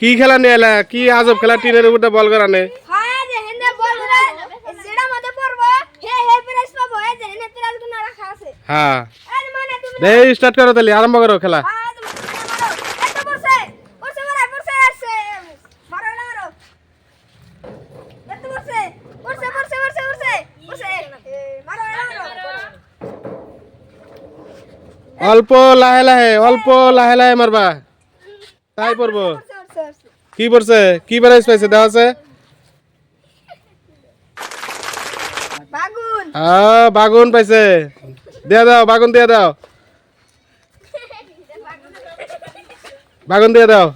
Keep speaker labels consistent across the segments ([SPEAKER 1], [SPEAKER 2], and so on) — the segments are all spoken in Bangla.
[SPEAKER 1] কি খেলা নিয়ে এলা? কি আজব খেলা? টিনের উপরে বল করানে
[SPEAKER 2] হ্যাঁ যে হেনে বল ধরে যেটা মধ্যে পড়ব হে হে প্রাইজ পাবো। এই আছে।
[SPEAKER 1] হ্যাঁ।
[SPEAKER 2] মানে
[SPEAKER 1] স্টার্ট করো তাহলে আরম্ভ করো খেলা।
[SPEAKER 2] হ্যাঁ না না মারো
[SPEAKER 1] অল্প লাহে লাহে অল্প লাহে লাহে মারবা। তাই পড়ব। কি পড়ছে? কি প্রাইজ পাইছে? দেওয়া আছে?
[SPEAKER 2] বাগুন।
[SPEAKER 1] হ্যাঁ বাগুন পাইছে। দিয়া দাও বাগুন দিয়া দাও। বাগুন দিয়া দাও।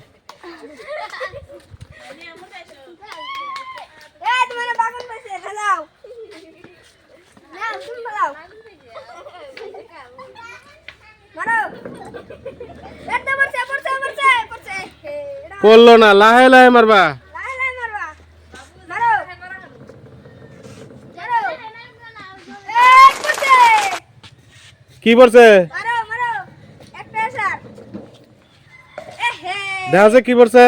[SPEAKER 2] মারো। এটা পড়ছে পড়ছে পড়ছে পড়ছে।
[SPEAKER 1] পড়ল না লাহে লাহে মারবা। কি পড়ছে
[SPEAKER 2] মারো মারো। একটা স্যার এ হে।
[SPEAKER 1] দেখা আছে কি পড়ছে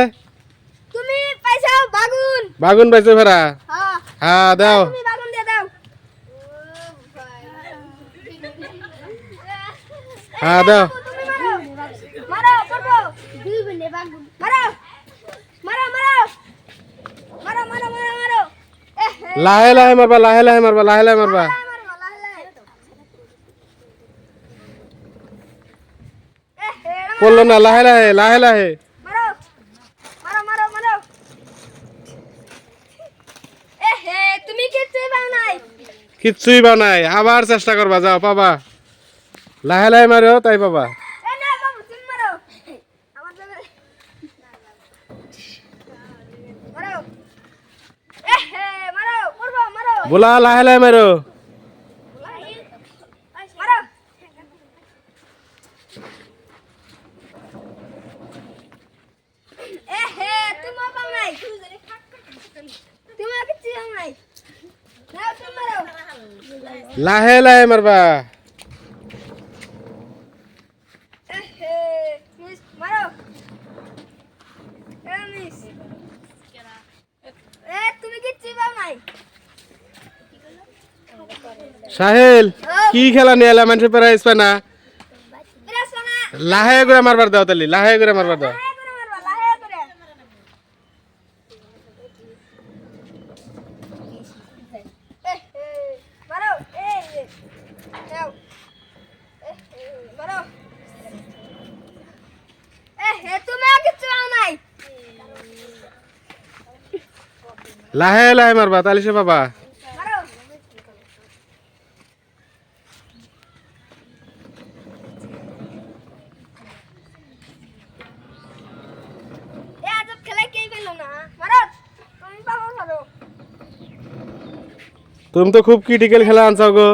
[SPEAKER 2] তুমি পাইছাও বাগুন।
[SPEAKER 1] বাগুন পাইছে ফেরা
[SPEAKER 2] হ্যাঁ।
[SPEAKER 1] হ্যাঁ দাও। হ্যাঁ দাও।
[SPEAKER 2] মারো। মারো দুই বিনে বাগুন মারো মারো মারো মারো মারো মারো মারো এ হে
[SPEAKER 1] লাহে লাহে মারবা, লাহে লাহে মারবা, লাহে লাহে মারবা। পড়ল না, লাহে লাহে লাহে লাহে।
[SPEAKER 2] কিচ্ছুই পাও নাই
[SPEAKER 1] কিচ্ছুই বা নাই আবার চেষ্টা করবা, যাও, পাবা। লাহে লাহে মারো, তাই পাবা
[SPEAKER 2] এ না বাবু তুমি মারো আমার জন্য মারো এ হে মারো করব মারো
[SPEAKER 1] বোলা লাহে লাহে মারো লাহে লাহে মারবা
[SPEAKER 2] তুমি কিচ্ছুই পাও নাই।
[SPEAKER 1] সাহেল কি খেলা নিয়ে এলা? মানুষের প্রাইজ পায় না। লাহে করে মারবার দাও তালি লাহে করে মারবার দাও।
[SPEAKER 2] লাহে মারবা, লাহে করে। এহে, মারো, এই যে। নাও। এহে, মারো। এহে, তুমিও কিচ্ছু পাও নাই।
[SPEAKER 1] লাহে লাহে মারবা তালি সে পাবা
[SPEAKER 2] মারো। এ আজব খেলায় কেই পেল না মারো তুমি পাবো মারো
[SPEAKER 1] তুমি তো খুব ক্রিটিক্যাল খেলা আনছাও গো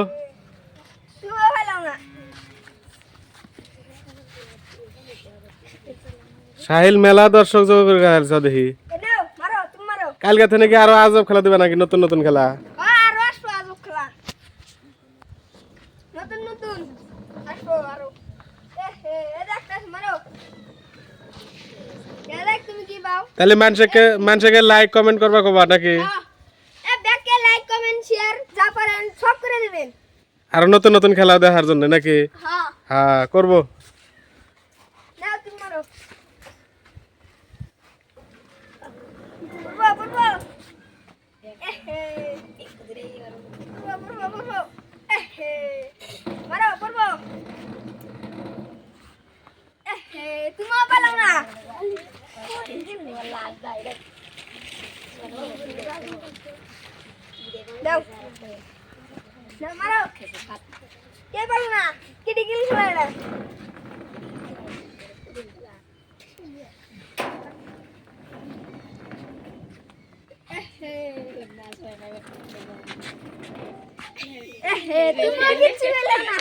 [SPEAKER 1] সাহিল মেলা দর্শক খেলছ দেখি কালকে থেকে নাকি আরও আজব খেলা দিবে নাকি নতুন নতুন খেলা তাহলে মানুষকে মানুষকে লাইক কমেন্ট করবা কবা নাকি?
[SPEAKER 2] কমেন্ট শেয়ার যা পারেন সব করে দিবেন
[SPEAKER 1] আরও নতুন নতুন খেলা দেখার জন্য নাকি?
[SPEAKER 2] হ্যাঁ।
[SPEAKER 1] হ্যাঁ করব।
[SPEAKER 2] নাও তুমি মারো। পড়ব পড়ব এহে পড়ব পড়ব পড়ব এহে মারো পড়ব এহে তুমিও পেলাম না দাও। না মারো। কে পারো না। কিটি কিল খেলা না কিচ্ছু পেলে না।